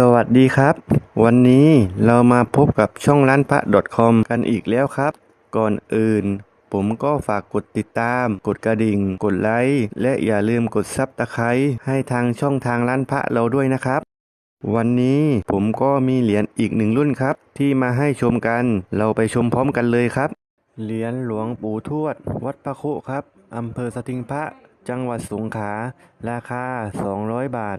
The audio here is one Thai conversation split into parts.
สวัสดีครับ วันนี้เรามาพบกับช่องร้านพระ .com กันอีกแล้วครับ ก่อนอื่น ผมก็ฝากกดติดตาม กดกระดิ่ง กดไลค์และอย่าลืมกดซับตะไคร้ให้ทางช่องทางร้านพระเราด้วยนะครับ วันนี้ผมก็มีเหรียญอีกหนึ่งรุ่นครับ ที่มาให้ชมกัน เราไปชมพร้อมกันเลยครับ เหรียญหลวงปู่ทวด วัดพระโคครับอำเภอสถิงพระ จังหวัดสงขลาราคา 200 บาท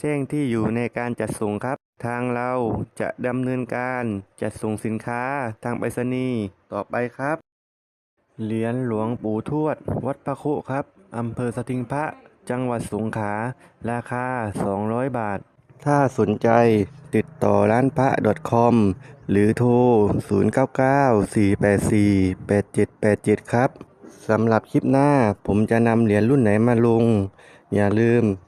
แจ้งที่อยู่ในการจัดส่งครับ ทางเราจะดำเนินการจัดส่งสินค้าทางไปรษณีย์ต่อไปครับ เหรียญหลวงปู่ทวด วัดพระคุครับอำเภอสถิงพระ จังหวัดสงขลาราคา 200 บาท ถ้าสนใจติดต่อร้านพระ .com หรือโทร 0994848787 ครับสำหรับคลิปหน้าผมจะนำเหรียญรุ่นไหนมาลง อย่าลืม